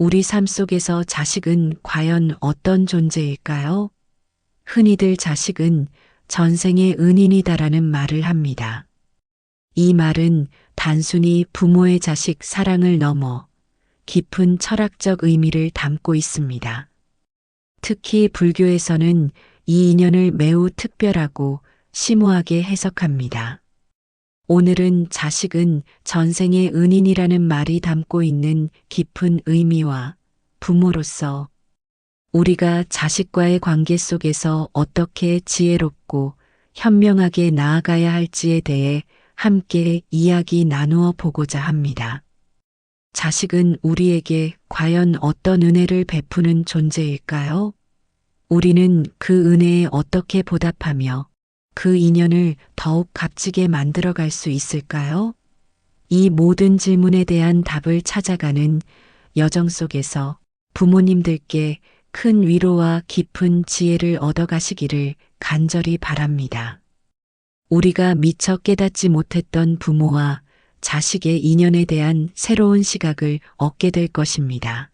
우리 삶 속에서 자식은 과연 어떤 존재일까요? 흔히들 자식은 전생의 은인이다라는 말을 합니다. 이 말은 단순히 부모의 자식 사랑을 넘어 깊은 철학적 의미를 담고 있습니다. 특히 불교에서는 이 인연을 매우 특별하고 심오하게 해석합니다. 오늘은 자식은 전생의 은인이라는 말이 담고 있는 깊은 의미와 부모로서 우리가 자식과의 관계 속에서 어떻게 지혜롭고 현명하게 나아가야 할지에 대해 함께 이야기 나누어 보고자 합니다. 자식은 우리에게 과연 어떤 은혜를 베푸는 존재일까요? 우리는 그 은혜에 어떻게 보답하며 그 인연을 더욱 값지게 만들어 갈 수 있을까요? 이 모든 질문에 대한 답을 찾아가는 여정 속에서 부모님들께 큰 위로와 깊은 지혜를 얻어가시기를 간절히 바랍니다. 우리가 미처 깨닫지 못했던 부모와 자식의 인연에 대한 새로운 시각을 얻게 될 것입니다.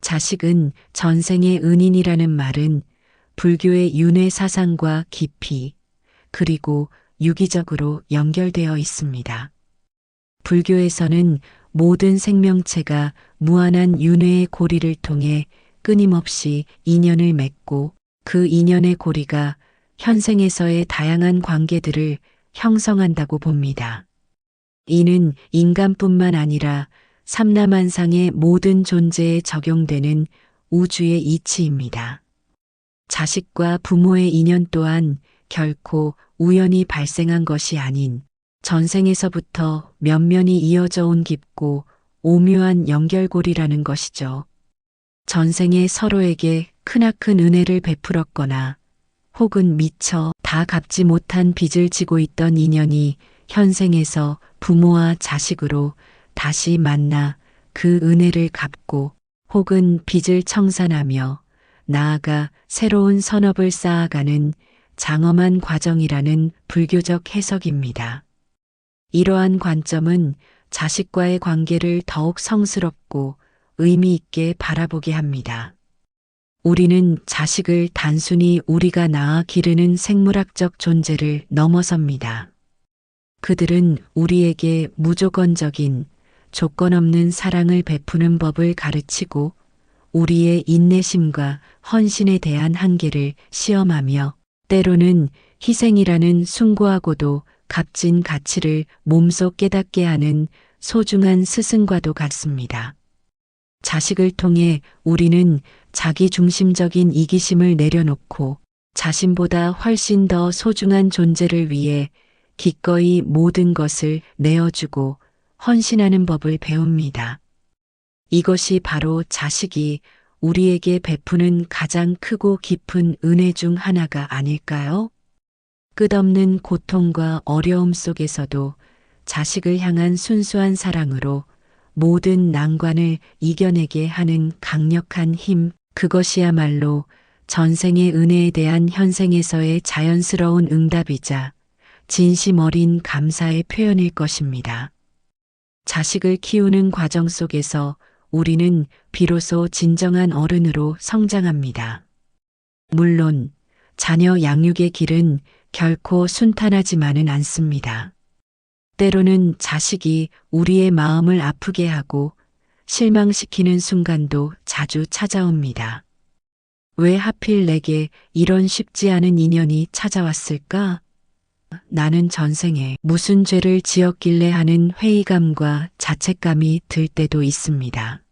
자식은 전생의 은인이라는 말은 불교의 윤회 사상과 깊이 그리고 유기적으로 연결되어 있습니다. 불교에서는 모든 생명체가 무한한 윤회의 고리를 통해 끊임없이 인연을 맺고 그 인연의 고리가 현생에서의 다양한 관계들을 형성한다고 봅니다. 이는 인간뿐만 아니라 삼라만상의 모든 존재에 적용되는 우주의 이치입니다. 자식과 부모의 인연 또한 결코 우연히 발생한 것이 아닌 전생에서부터 면면이 이어져 온 깊고 오묘한 연결고리라는 것이죠. 전생에 서로에게 크나큰 은혜를 베풀었거나 혹은 미처 다 갚지 못한 빚을 지고 있던 인연이 현생에서 부모와 자식으로 다시 만나 그 은혜를 갚고 혹은 빚을 청산하며 나아가 새로운 선업을 쌓아가는 장엄한 과정이라는 불교적 해석입니다. 이러한 관점은 자식과의 관계를 더욱 성스럽고 의미 있게 바라보게 합니다. 우리는 자식을 단순히 우리가 낳아 기르는 생물학적 존재를 넘어섭니다. 그들은 우리에게 무조건적인 조건 없는 사랑을 베푸는 법을 가르치고 우리의 인내심과 헌신에 대한 한계를 시험하며 때로는 희생이라는 숭고하고도 값진 가치를 몸소 깨닫게 하는 소중한 스승과도 같습니다. 자식을 통해 우리는 자기 중심적인 이기심을 내려놓고 자신보다 훨씬 더 소중한 존재를 위해 기꺼이 모든 것을 내어주고 헌신하는 법을 배웁니다. 이것이 바로 자식이 우리에게 베푸는 가장 크고 깊은 은혜 중 하나가 아닐까요? 끝없는 고통과 어려움 속에서도 자식을 향한 순수한 사랑으로 모든 난관을 이겨내게 하는 강력한 힘, 그것이야말로 전생의 은혜에 대한 현생에서의 자연스러운 응답이자 진심 어린 감사의 표현일 것입니다. 자식을 키우는 과정 속에서 우리는 비로소 진정한 어른으로 성장합니다. 물론 자녀 양육의 길은 결코 순탄하지만은 않습니다. 때로는 자식이 우리의 마음을 아프게 하고 실망시키는 순간도 자주 찾아옵니다. 왜 하필 내게 이런 쉽지 않은 인연이 찾아왔을까? 나는 전생에 무슨 죄를 지었길래 하는 회의감과 자책감이 들 때도 있습니다.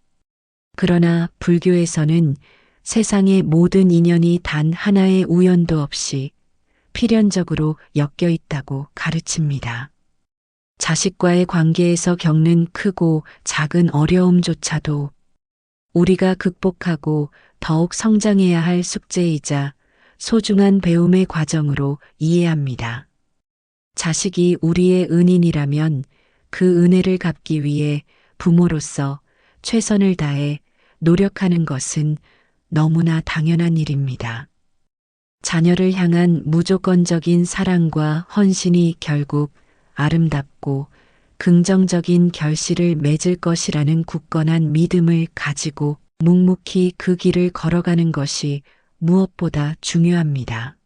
그러나 불교에서는 세상의 모든 인연이 단 하나의 우연도 없이 필연적으로 엮여 있다고 가르칩니다. 자식과의 관계에서 겪는 크고 작은 어려움조차도 우리가 극복하고 더욱 성장해야 할 숙제이자 소중한 배움의 과정으로 이해합니다. 자식이 우리의 은인이라면 그 은혜를 갚기 위해 부모로서 최선을 다해 노력하는 것은 너무나 당연한 일입니다. 자녀를 향한 무조건적인 사랑과 헌신이 결국 아름답고 긍정적인 결실을 맺을 것이라는 굳건한 믿음을 가지고 묵묵히 그 길을 걸어가는 것이 무엇보다 중요합니다.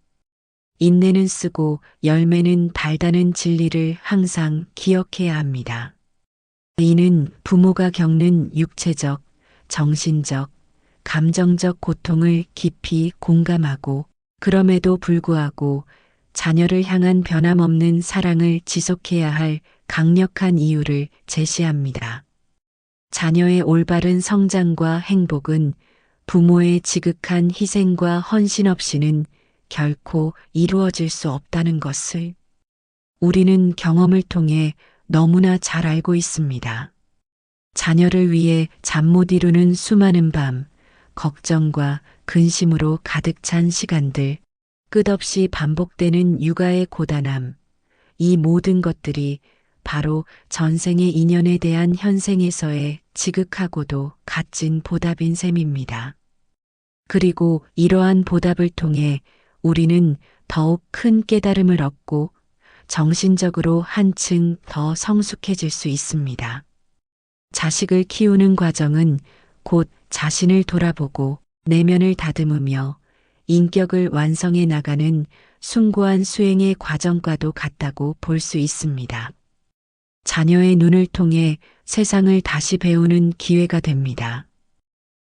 인내는 쓰고 열매는 달다는 진리를 항상 기억해야 합니다. 이는 부모가 겪는 육체적, 정신적, 감정적 고통을 깊이 공감하고 그럼에도 불구하고 자녀를 향한 변함없는 사랑을 지속해야 할 강력한 이유를 제시합니다. 자녀의 올바른 성장과 행복은 부모의 지극한 희생과 헌신 없이는 결코 이루어질 수 없다는 것을 우리는 경험을 통해 너무나 잘 알고 있습니다. 자녀를 위해 잠 못 이루는 수많은 밤, 걱정과 근심으로 가득 찬 시간들, 끝없이 반복되는 육아의 고단함, 이 모든 것들이 바로 전생의 인연에 대한 현생에서의 지극하고도 값진 보답인 셈입니다. 그리고 이러한 보답을 통해 우리는 더욱 큰 깨달음을 얻고 정신적으로 한층 더 성숙해질 수 있습니다. 자식을 키우는 과정은 곧 자신을 돌아보고 내면을 다듬으며 인격을 완성해 나가는 숭고한 수행의 과정과도 같다고 볼 수 있습니다. 자녀의 눈을 통해 세상을 다시 배우는 기회가 됩니다.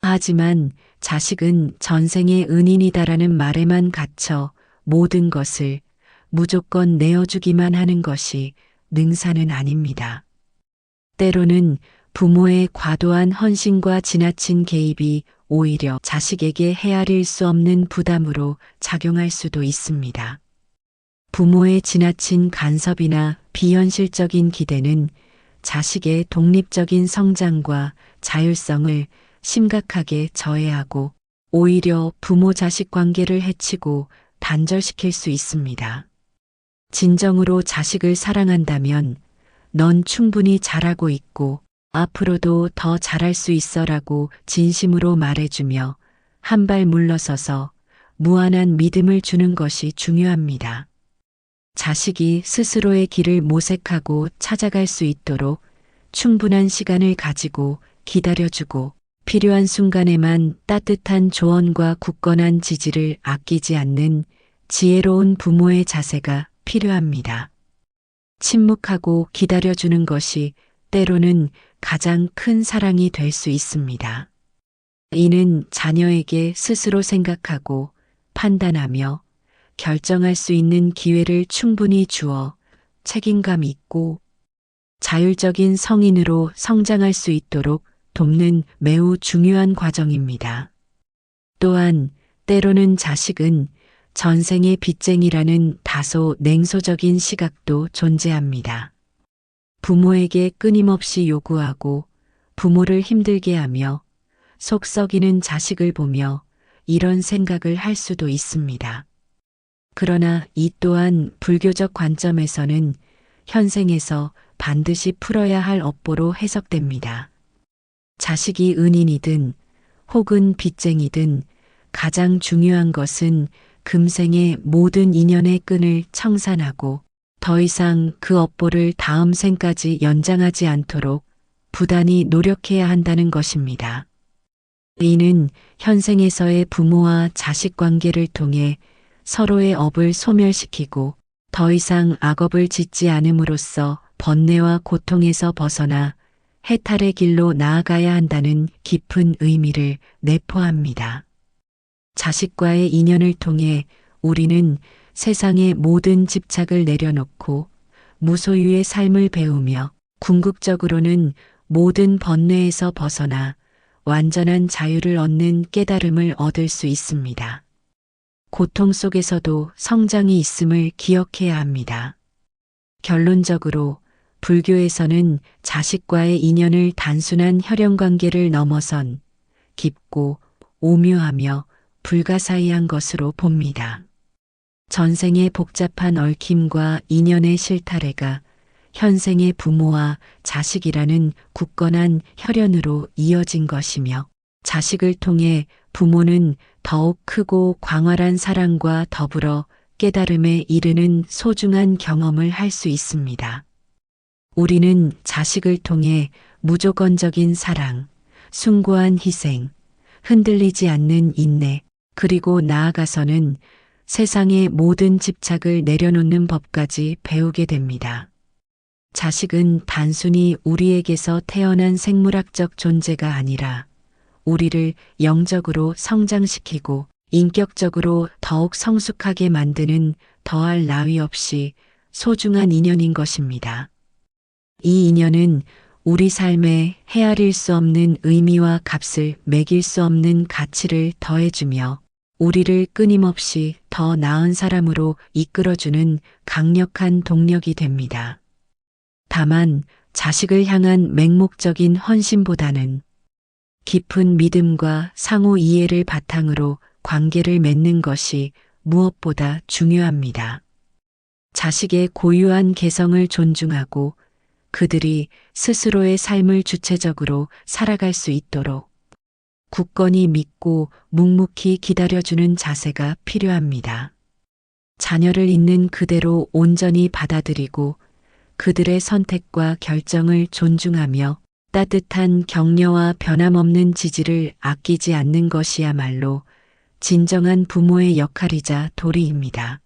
하지만 자식은 전생의 은인이다라는 말에만 갇혀 모든 것을 무조건 내어주기만 하는 것이 능사는 아닙니다. 때로는 부모의 과도한 헌신과 지나친 개입이 오히려 자식에게 헤아릴 수 없는 부담으로 작용할 수도 있습니다. 부모의 지나친 간섭이나 비현실적인 기대는 자식의 독립적인 성장과 자율성을 심각하게 저해하고 오히려 부모 자식 관계를 해치고 단절시킬 수 있습니다. 진정으로 자식을 사랑한다면 넌 충분히 잘하고 있고 앞으로도 더 잘할 수 있어라고 진심으로 말해주며 한 발 물러서서 무한한 믿음을 주는 것이 중요합니다. 자식이 스스로의 길을 모색하고 찾아갈 수 있도록 충분한 시간을 가지고 기다려주고 필요한 순간에만 따뜻한 조언과 굳건한 지지를 아끼지 않는 지혜로운 부모의 자세가 필요합니다. 침묵하고 기다려주는 것이 때로는 가장 큰 사랑이 될 수 있습니다. 이는 자녀에게 스스로 생각하고 판단하며 결정할 수 있는 기회를 충분히 주어 책임감 있고 자율적인 성인으로 성장할 수 있도록 돕는 매우 중요한 과정입니다. 또한 때로는 자식은 전생의 빚쟁이라는 다소 냉소적인 시각도 존재합니다. 부모에게 끊임없이 요구하고 부모를 힘들게 하며 속 썩이는 자식을 보며 이런 생각을 할 수도 있습니다. 그러나 이 또한 불교적 관점에서는 현생에서 반드시 풀어야 할 업보로 해석됩니다. 자식이 은인이든 혹은 빚쟁이든 가장 중요한 것은 금생의 모든 인연의 끈을 청산하고 더 이상 그 업보를 다음 생까지 연장하지 않도록 부단히 노력해야 한다는 것입니다. 이는 현생에서의 부모와 자식 관계를 통해 서로의 업을 소멸시키고 더 이상 악업을 짓지 않음으로써 번뇌와 고통에서 벗어나 해탈의 길로 나아가야 한다는 깊은 의미를 내포합니다. 자식과의 인연을 통해 우리는 세상의 모든 집착을 내려놓고 무소유의 삶을 배우며 궁극적으로는 모든 번뇌에서 벗어나 완전한 자유를 얻는 깨달음을 얻을 수 있습니다. 고통 속에서도 성장이 있음을 기억해야 합니다. 결론적으로 불교에서는 자식과의 인연을 단순한 혈연 관계를 넘어선 깊고 오묘하며 불가사의한 것으로 봅니다. 전생의 복잡한 얽힘과 인연의 실타래가 현생의 부모와 자식이라는 굳건한 혈연으로 이어진 것이며 자식을 통해 부모는 더욱 크고 광활한 사랑과 더불어 깨달음에 이르는 소중한 경험을 할 수 있습니다. 우리는 자식을 통해 무조건적인 사랑, 숭고한 희생, 흔들리지 않는 인내, 그리고 나아가서는 세상의 모든 집착을 내려놓는 법까지 배우게 됩니다. 자식은 단순히 우리에게서 태어난 생물학적 존재가 아니라 우리를 영적으로 성장시키고 인격적으로 더욱 성숙하게 만드는 더할 나위 없이 소중한 인연인 것입니다. 이 인연은 우리 삶에 헤아릴 수 없는 의미와 값을 매길 수 없는 가치를 더해주며 우리를 끊임없이 더 나은 사람으로 이끌어주는 강력한 동력이 됩니다. 다만 자식을 향한 맹목적인 헌신보다는 깊은 믿음과 상호 이해를 바탕으로 관계를 맺는 것이 무엇보다 중요합니다. 자식의 고유한 개성을 존중하고 그들이 스스로의 삶을 주체적으로 살아갈 수 있도록 굳건히 믿고 묵묵히 기다려주는 자세가 필요합니다. 자녀를 있는 그대로 온전히 받아들이고 그들의 선택과 결정을 존중하며 따뜻한 격려와 변함없는 지지를 아끼지 않는 것이야말로 진정한 부모의 역할이자 도리입니다.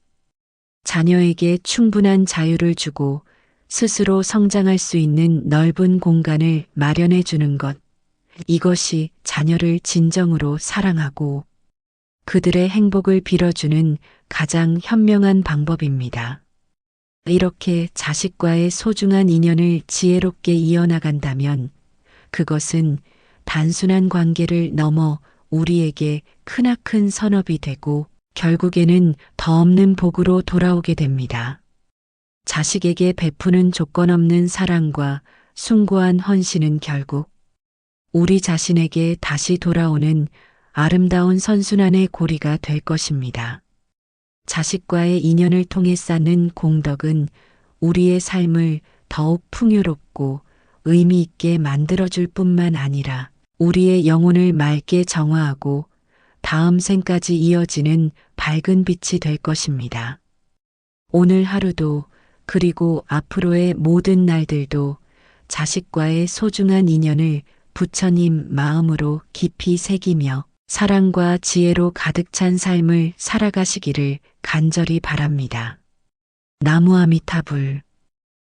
자녀에게 충분한 자유를 주고 스스로 성장할 수 있는 넓은 공간을 마련해 주는 것. 이것이 자녀를 진정으로 사랑하고 그들의 행복을 빌어주는 가장 현명한 방법입니다. 이렇게 자식과의 소중한 인연을 지혜롭게 이어나간다면 그것은 단순한 관계를 넘어 우리에게 크나큰 선업이 되고 결국에는 더 없는 복으로 돌아오게 됩니다. 자식에게 베푸는 조건 없는 사랑과 숭고한 헌신은 결국 우리 자신에게 다시 돌아오는 아름다운 선순환의 고리가 될 것입니다. 자식과의 인연을 통해 쌓는 공덕은 우리의 삶을 더욱 풍요롭고 의미 있게 만들어줄 뿐만 아니라 우리의 영혼을 맑게 정화하고 다음 생까지 이어지는 밝은 빛이 될 것입니다. 오늘 하루도 그리고 앞으로의 모든 날들도 자식과의 소중한 인연을 부처님 마음으로 깊이 새기며 사랑과 지혜로 가득 찬 삶을 살아가시기를 간절히 바랍니다. 나무아미타불